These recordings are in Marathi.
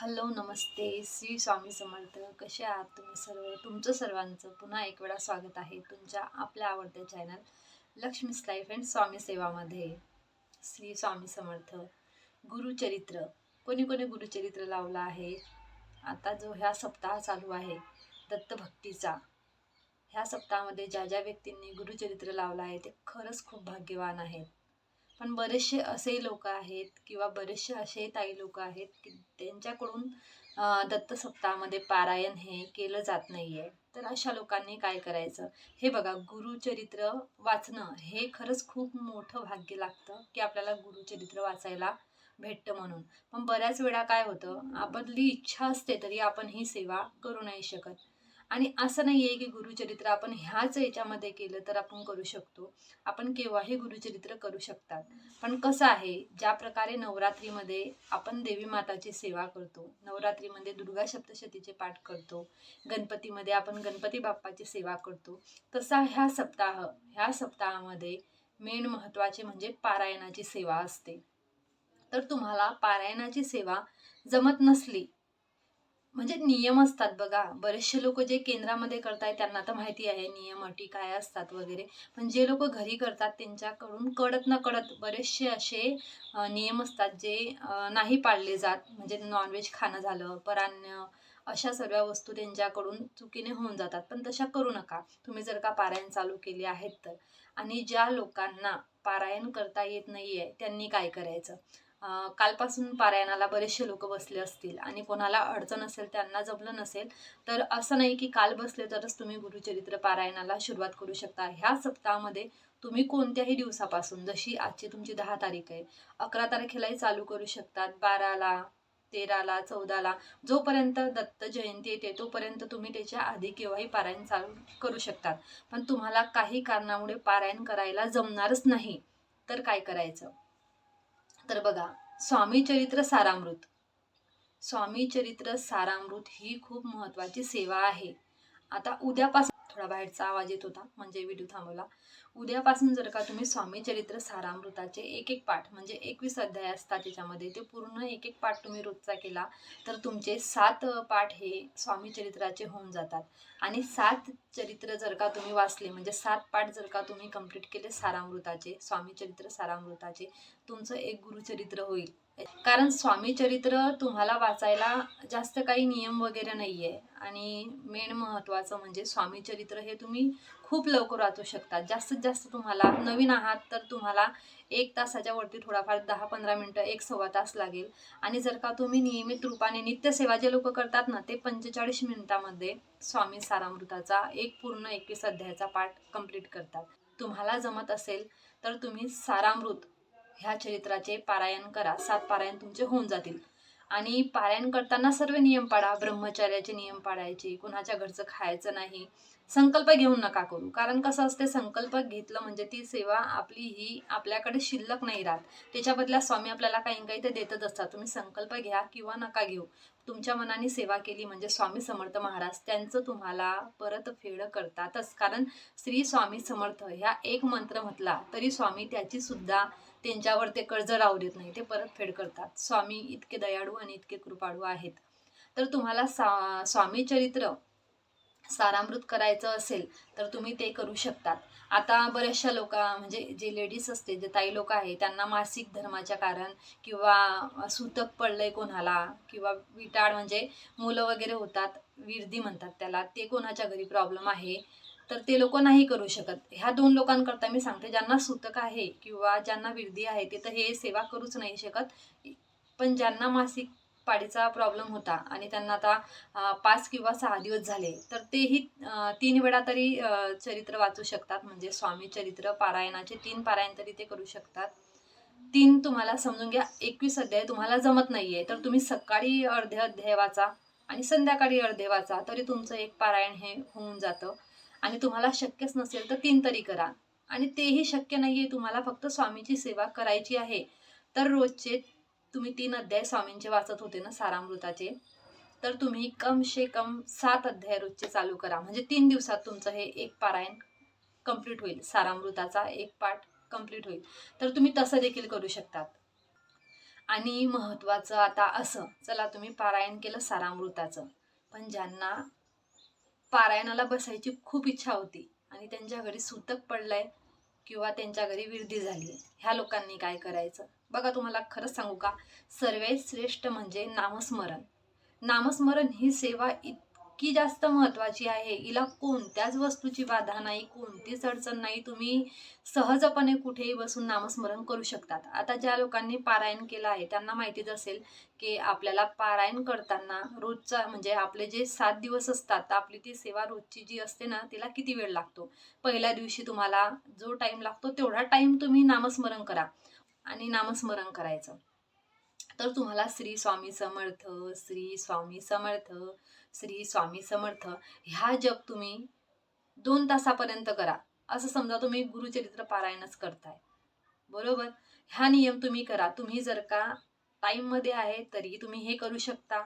हॅलो नमस्ते. श्री स्वामी समर्थ. कसे आहात तुम्ही सर्व? तुमचं सर्वांचं पुन्हा एक वेळा स्वागत आहे तुमच्या आपल्या आवडत्या चॅनल लक्ष्मीस लाईफ अँड स्वामी सेवामध्ये. श्री स्वामी समर्थ. गुरुचरित्र. कोणी कोणी गुरुचरित्र लावलं आहे? आता जो ह्या सप्ताह चालू आहे दत्तभक्तीचा. ह्या सप्ताहामध्ये ज्या ज्या व्यक्तींनी गुरुचरित्र लावलं आहे ते खरंच खूप भाग्यवान आहेत. पण बरेचसे असे लोक आहेत किंवा बरेचसे असे ताई लोक आहेत की त्यांच्याकडून दत्तसप्तामध्ये दत्त सप्ताहामध्ये पारायण हे केलं जात नाही आहे तर अशा लोकांनी काय करायचं? हे बघा गुरुचरित्र वाचणं हे खरंच खूप मोठं भाग्य लागतं की आपल्याला गुरुचरित्र वाचायला भेटतं म्हणून. पण बऱ्याच वेळा काय होतं आपली इच्छा असते तरी आपण ही सेवा करू नाही शकत. आणि असं नाही आहे की गुरुचरित्र आपण ह्याच याच्यामध्ये केलं तर आपण करू शकतो. आपण केव्हाही गुरुचरित्र करू शकतात. पण कसं आहे ज्या प्रकारे नवरात्रीमध्ये आपण देवी माताची सेवा करतो नवरात्रीमध्ये दुर्गा सप्तशतीचे पाठ करतो गणपतीमध्ये आपण गणपती बाप्पाची सेवा करतो तसा ह्या सप्ताह ह्या सप्ताहामध्ये मेन महत्त्वाचे म्हणजे पारायणाची सेवा असते. तर तुम्हाला पारायणाची सेवा जमत नसली म्हणजे नियम असतात बघा. बरेचसे लोक जे केंद्रामध्ये करतायत त्यांना तर माहिती आहे नियम अटी काय असतात वगैरे. पण जे लोक घरी करतात त्यांच्याकडून कळत न कळत बरेचसे असे नियम असतात जे नाही पाळले जात. म्हणजे नॉनव्हेज खाणं झालं परान्न अशा सर्व वस्तू त्यांच्याकडून चुकीने होऊन जातात. पण तशा करू नका. तुम्ही जर का पारायण चालू केले आहेत तर. आणि ज्या लोकांना पारायण करता येत नाही आहे त्यांनी काय करायचं? कालपासून पारायणाला बरेचसे लोक बसले असतील आणि कोणाला अडचण असेल त्यांना जमलं नसेल तर असं नाही की काल बसले तरच तुम्ही गुरुचरित्र पारायणाला सुरुवात करू शकता. ह्या सप्ताहामध्ये तुम्ही कोणत्याही दिवसापासून जशी आजची तुमची दहा तारीख आहे अकरा तारखेलाही चालू करू शकतात. बाराला तेराला चौदाला जोपर्यंत दत्त जयंती येते तोपर्यंत तुम्ही त्याच्या आधी केव्हाही पारायण चालू करू शकतात. पण तुम्हाला काही कारणामुळे पारायण करायला जमणारच नाही. तर काय करायचं? तर बघा स्वामी चरित्र सारामृत. स्वामी चरित्र सारामृत ही खूप महत्त्वाची सेवा आहे. आता उद्यापासून थोडा बाहेरचा आवाज येत होता म्हणजे व्हिडिओ थांबवला. उद्यापासून जर का तुम्ही स्वामी चरित्र सारामृताचे एक एक पाठ म्हणजे एकवीस अध्याय असतात त्याच्यामध्ये ते पूर्ण एक एक पाठ तुम्ही रोजचा केला तर तुमचे सात पाठ हे स्वामी चरित्राचे होऊन जातात. आणि सात चरित्र जर का तुम्ही वाचले म्हणजे सात पाठ जर का तुम्ही कंप्लीट केले सारामृताचे स्वामी चरित्र सारामृताचे तुमचं एक गुरुचरित्र होईल. कारण स्वामी चरित्र तुम्हाला वाचायला जास्त काही नियम वगैरे नाही आहे आणि मेन महत्त्वाचं म्हणजे स्वामी चरित्र हे तुम्ही खूप लवकर वाचू शकता जास्तीत जास्त तुम्हाला नवीन आहात तर तुम्हाला एक तासाच्या वरती थोडाफार दहा पंधरा मिनटं एक सव्वा तास लागेल. आणि जर का तुम्ही नियमित रूपाने नित्यसेवा जे लोक करतात ना ते पंचेचाळीस मिनिटामध्ये स्वामी सारामृताचा एक पूर्ण एकवीस अध्यायाचा पाठ कंप्लीट करतात. तुम्हाला जमत असेल तर तुम्ही सारामृत ह्या चरित्राचे पारायण करा. सात पारायण तुमचे होऊन जातील. आणि पारायण करताना सर्व नियम पाळा. ब्रह्मचार्याचे नियम पाळायचे. कुणाच्या घरचं खायचं नाही. संकल्प घेऊन नका करू. कारण कसं असते संकल्प घेतलं म्हणजे ती सेवा आपली ही आपल्याकडे शिल्लक नाही राहत. त्याच्या बदल्या स्वामी आपल्याला काही काही ते देतच असतात. तुम्ही संकल्प घ्या किंवा नका घेऊ. तुमच्या मनाने सेवा केली म्हणजे स्वामी समर्थ महाराज त्यांचं तुम्हाला परत फेड करतातच. कारण श्री स्वामी समर्थ ह्या एक मंत्र म्हटला तरी स्वामी त्याची सुद्धा त्यांच्यावर ते कर्ज राहू देत नाही ते परत फेड करतात. स्वामी इतके दयाळू आणि इतके कृपाळू आहेत. तर तुम्हाला सा स्वामी चरित्र सारामृत करायचं असेल तर तुम्ही ते करू शकतात. आता बऱ्याचशा लोक म्हणजे जे लेडीज असते जे ताई लोक आहे त्यांना मासिक धर्माच्या कारण किंवा सूतक पडलंय कोणाला किंवा विटाळ म्हणजे मुलं वगैरे होतात विरदी म्हणतात त्याला ते कोणाच्या घरी प्रॉब्लेम आहे तर ते लोक नाही करू शकत. ह्या दोन लोकांकरता मी सांगते ज्यांना सूतक आहे किंवा ज्यांना विरदी आहे ते तर हे सेवा करूच नाही शकत. पण ज्यांना मासिक पाडीचा प्रॉब्लेम होता आणि त्यांना आता पाच किंवा सहा दिवस झाले. तर तेही तीन वेळा तरी चरित्र वाचू शकतात. म्हणजे स्वामी चरित्र पारायणाचे तीन पारायण तरी ते करू शकतात. तीन तुम्हाला समजून घ्या. एकवीस अध्याय तुम्हाला जमत नाही आहे तर तुम्ही सकाळी अर्धे अध्याय वाचा आणि संध्याकाळी अर्धे वाचा. तरी तुमचं एक पारायण हे होऊन जातं. आणि तुम्हाला शक्यच नसेल तर तीन तरी करा. आणि तेही शक्य नाही आहे तुम्हाला फक्त स्वामीची सेवा करायची आहे. तर रोजचे तुम्ही तीन अध्याय स्वामींचे वाचत होते ना सारामृताचे तर तुम्ही कम से कम सात अध्याय रोजचे चालू करा. म्हणजे तीन दिवसात तुमचं हे एक पारायण कंप्लीट होईल. सारामृताचा एक पाठ कंप्लीट होईल. तर तुम्ही तसं देखील करू शकतात. आणि महत्त्वाचं आता असं चला तुम्ही पारायण केलं सारामृताचं. पण ज्यांना पारायणाला बसायची खूप इच्छा होती आणि त्यांच्या घरी सुतक पडलंय किंवा त्यांच्या घरी विरधी झाली. ह्या लोकांनी काय करायचं? बघा तुम्हाला खरंच सांगू का? सर्वात श्रेष्ठ म्हणजे नामस्मरण. नामस्मरण ही सेवा इतकी जास्त महत्त्वाची आहे. हिला कोणत्याच वस्तूची बाधा नाही कोणतीच अडचण नाही. तुम्ही सहजपणे कुठेही बसून नामस्मरण करू शकतात. आता ज्या लोकांनी पारायण केलं आहे त्यांना माहितीच असेल की आपल्याला पारायण करताना रोजचा म्हणजे आपले जे सात दिवस असतात आपली ती सेवा रोजची जी असते ना तिला किती वेळ लागतो? पहिल्या दिवशी तुम्हाला जो टाईम लागतो तेवढा टाईम तुम्ही नामस्मरण करा आणि नामस्मरण करायचं. तर तुम्हाला श्री स्वामी समर्थ श्री स्वामी समर्थ श्री स्वामी समर्थ ह्या जप तुम्ही दोन तासापर्यंत करा. असं समजा तुम्ही गुरुचरित्र पारायणच करताय. बरोबर? ह्या नियम तुम्ही करा. तुम्ही जर का टाईममध्ये आहे तरी तुम्ही हे करू शकता.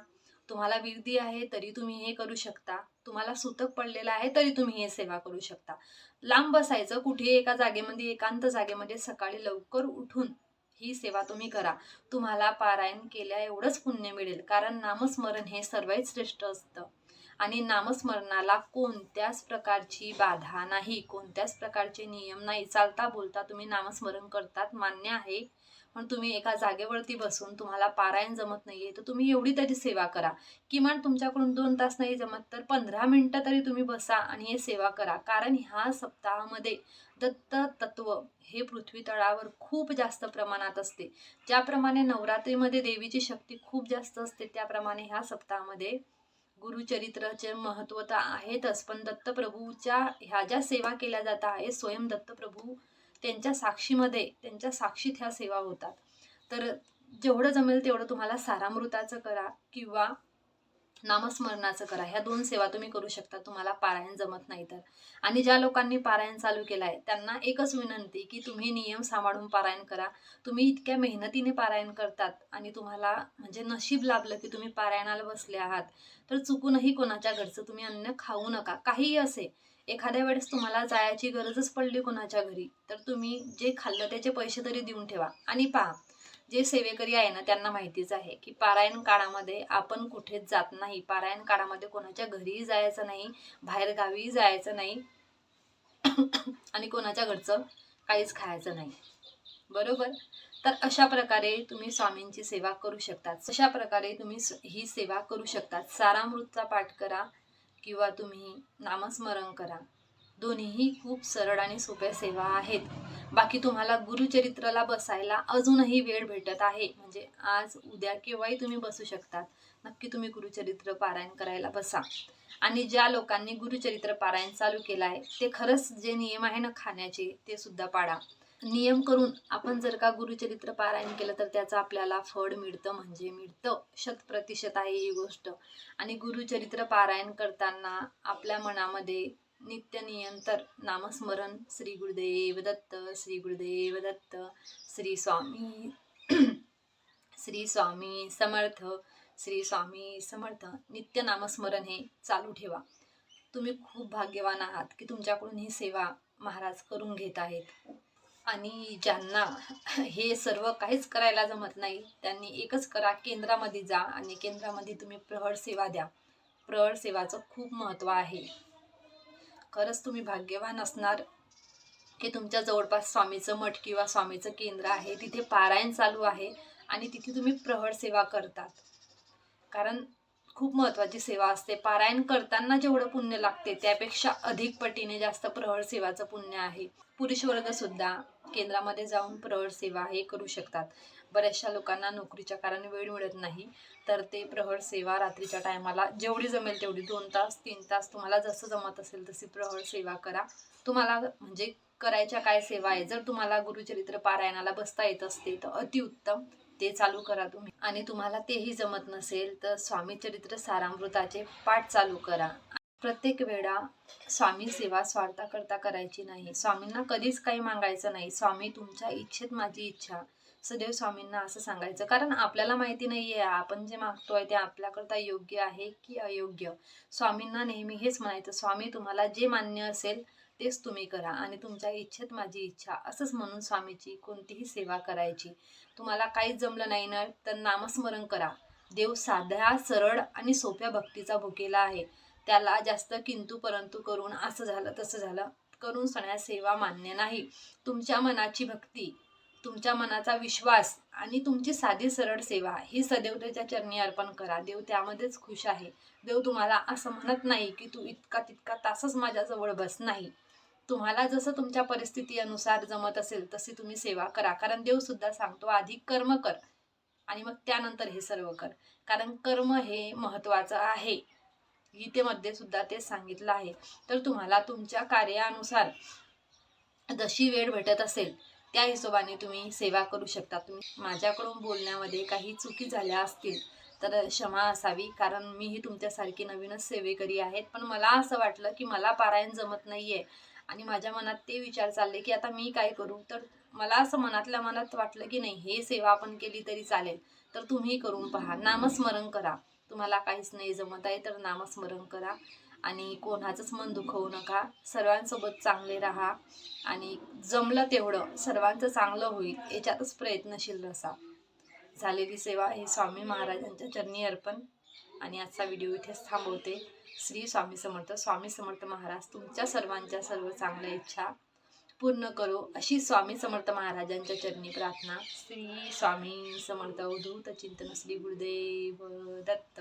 तुम्हाला विरदी आहे तरी तुम्ही हे करू शकता. तुम्हाला सुतक पडलेलं आहे तरी तुम्ही हे सेवा करू शकता. लांब बसायचं कुठे एका जागेमध्ये एकांत जागेमध्ये सकाळी लवकर उठून ही सेवा तुम्ही करा. तुम्हाला पारायण केल्या एवढंच पुण्य मिळेल. कारण नामस्मरण हे सर्वात श्रेष्ठ असतं. आणि नामस्मरणाला कोणत्याच प्रकारची बाधा नाही. कोणत्याच प्रकारचे नियम नाही. चालता बोलता तुम्ही नामस्मरण करतात. मान्य आहे. पण तुम्ही एका जागेवरती बसून तुम्हाला पारायण जमत नाहीये तर तुम्ही एवढी तरी सेवा करा. किमान तुमच्याकडून दोन तास नाही जमत तर पंधरा मिनटं तरी तुम्ही बसा आणि हे सेवा करा. कारण ह्या सप्ताहामध्ये दत्त तत्व हे पृथ्वी तळावर खूप जास्त प्रमाणात असते. ज्याप्रमाणे नवरात्रीमध्ये देवीची शक्ती खूप जास्त असते त्याप्रमाणे ह्या सप्ताहामध्ये गुरुचरित्राचे महत्त्व तर आहेतच पण दत्तप्रभूच्या ह्या ज्या सेवा केल्या जात आहे स्वयं दत्तप्रभू त्यांच्या साक्षीमध्ये त्यांच्या साक्षीत ह्या सेवा होतात. तर जेवढं जमेल तेवढं तुम्हाला सारामृताचं करा किंवा नामस्मरणाचं करा. ह्या दोन सेवा तुम्ही करू शकता. तुम्हाला पारायण जमत नाही तर. आणि ज्या लोकांनी पारायण चालू केलं आहे त्यांना एकच विनंती की तुम्ही नियम सांभाळून पारायण करा. तुम्ही इतक्या मेहनतीने पारायण करतात आणि तुम्हाला म्हणजे नशीब लाभलं की तुम्ही पारायणाला बसले आहात. तर चुकूनही कोणाच्या घरचं तुम्ही अन्न खाऊ नका. काहीही असे. एखाद्या वेळेस तुम्हाला जायची गरजच पडली कोणाच्या घरी तर तुम्ही जे खाल्लं त्याचे पैसे तरी देऊन ठेवा. आणि पहा जे सेवेकरी आहे ना त्यांना माहितीच आहे की पारायण काळामध्ये आपण कुठेच जात नाही. पारायण काळामध्ये कोणाच्या घरीही जायचं नाही बाहेर गावीही जायचं नाही आणि कोणाच्या घरचं काहीच खायचं नाही. बरोबर? तर अशा प्रकारे तुम्ही स्वामींची सेवा करू शकतात. अशा प्रकारे तुम्ही ही सेवा करू शकतात. सारामृतचा पाठ करा किंवा तुम्ही नामस्मरण करा. दोन्हीही खूप सरळ आणि सोप्या सेवा आहेत. बाकी तुम्हाला गुरुचरित्राला बसायला अजूनही वेळ भेटत आहे. म्हणजे आज उद्या केव्हाही तुम्ही बसू शकतात. नक्की तुम्ही गुरुचरित्र पारायण करायला बसा. आणि ज्या लोकांनी गुरुचरित्र पारायण चालू केलं आहे ते खरंच जे नियम आहे ना खाण्याचे ते सुद्धा पाडा नियम करून आपण जर का गुरुचरित्र पारायण केलं तर त्याचं आपल्याला फळ मिळतं म्हणजे मिळतं. शतप्रतिशत आहे ही गोष्ट. आणि गुरुचरित्र पारायण करताना आपल्या मनामध्ये नित्यनियंतर नामस्मरण श्री गुरुदेव दत्त श्री गुरुदेव दत्त श्री स्वामी श्री स्वामी समर्थ श्री स्वामी समर्थ. नित्य नामस्मरण हे चालू ठेवा. तुम्ही खूप भाग्यवान आहात की तुमच्याकडून ही सेवा महाराज करून घेत आहेत. आणि ज्यांना हे सर्व काहीच करायला जमत नाही त्यांनी एकच करा केंद्रामध्ये जा आणि केंद्रामध्ये तुम्ही प्रहर सेवा द्या. प्रहर सेवाचं खूप महत्त्व आहे. खरंच तुम्ही भाग्यवान असणार की तुमच्या जवळपास स्वामीचं मठ किंवा स्वामीचं केंद्र आहे. तिथे पारायण चालू आहे आणि तिथे तुम्ही प्रहर सेवा करतात. कारण खूप महत्त्वाची सेवा असते. पारायण करताना जेवढं पुण्य लागते त्यापेक्षा अधिक पटीने जास्त प्रहर सेवाचं पुण्य आहे. पुरुष वर्ग सुद्धा केंद्रामध्ये जाऊन प्रहर सेवा हे करू शकतात. बऱ्याचशा लोकांना नोकरीच्या कारण वेळ मिळत नाही तर ते प्रहर सेवा रात्रीच्या टायमाला जेवढी जमेल तेवढी दोन तास तीन तास तुम्हाला जसं जमत असेल तशी प्रहर सेवा करा. तुम्हाला म्हणजे करायच्या काय सेवा आहे? जर तुम्हाला गुरुचरित्र पारायणाला बसता येत असते तर अतिउत्तम. ते चालू करा तुम्ही. आणि तुम्हाला तेही जमत नसेल तर स्वामी चरित्र सारामृताचे पाठ चालू करा. प्रत्येक वेळा स्वामी सेवा स्वार्था करता करायची नाही. स्वामींना कधीच काही मागायचं नाही. स्वामी तुमच्या इच्छेत माझी इच्छा. सदैव स्वामींना असं सांगायचं. कारण आपल्याला माहिती नाही आहे आपण जे मागतोय ते आपल्याकरता योग्य आहे की अयोग्य? स्वामींना नेहमी हेच म्हणायचं. स्वामी तुम्हाला जे मान्य असेल तेच तुम्ही करा आणि तुमच्या इच्छेत माझी इच्छा. असंच म्हणून स्वामीची कोणतीही सेवा करायची. तुम्हाला काहीच जमलं नाही ना तर नामस्मरण करा. देव साध्या सरळ आणि सोप्या भक्तीचा भुकेला आहे. त्याला जास्त किंतू परंतु करून असं झालं तसं झालं करून सण्या सेवा मान्य नाही. तुमच्या मनाची भक्ती तुमच्या मनाचा विश्वास आणि तुमची साधी सरळ सेवा ही सदैवतेच्या चरणी अर्पण करा. देव त्यामध्येच खुश आहे. देव तुम्हाला असं म्हणत नाही की तू इतका तितका तासच माझ्याजवळ बस नाही. तुम्हाला जसं तुमच्या परिस्थिती अनुसार जमत असेल तशी तुम्ही सेवा करा. कारण देव सुद्धा सांगतो आधी कर्म कर आणि मग त्यानंतर हे सर्व कर. कारण कर्म हे महत्वाचं आहे. गीतेमध्ये सुद्धा ते सांगितलं आहे. तर तुम्हाला तुमच्या कार्यानुसार जशी वेळ भेटत असेल त्या हिशोबाने तुम्ही सेवा करू शकता. तुम्ही माझ्याकडून बोलण्यामध्ये काही चुकी झाल्या असतील तर क्षमा असावी. कारण मीही तुमच्यासारखी नवीनच सेवेकरी आहेत. पण मला असं वाटलं की मला पारायण जमत नाहीये. आणि माझ्या मनात ते विचार चालले की आता मी काय करू? तर मला असं मनातल्या मनात वाटलं की नाही हे सेवा आपण केली तरी चालेल. तर तुम्ही करून पहा. नामस्मरण करा. तुम्हाला काहीच नाही जमत आहे तर नामस्मरण करा. आणि कोणाचंच मन दुखवू नका. सर्वांसोबत चांगले राहा. आणि जमलं तेवढं सर्वांचं चांगलं होईल याच्यातच प्रयत्नशील रसा. झालेली सेवा ही स्वामी महाराजांच्या चरणी अर्पण. आणि आजचा व्हिडिओ इथेच थांबवते. श्री स्वामी समर्थ. स्वामी समर्थ महाराज तुमच्या सर्वांच्या सर्व चांगल्या इच्छा पूर्ण करो अशी स्वामी समर्थ महाराजांच्या चरणी प्रार्थना. श्री स्वामी समर्थ अवधूत चिंतन श्री गुरुदेव दत्त.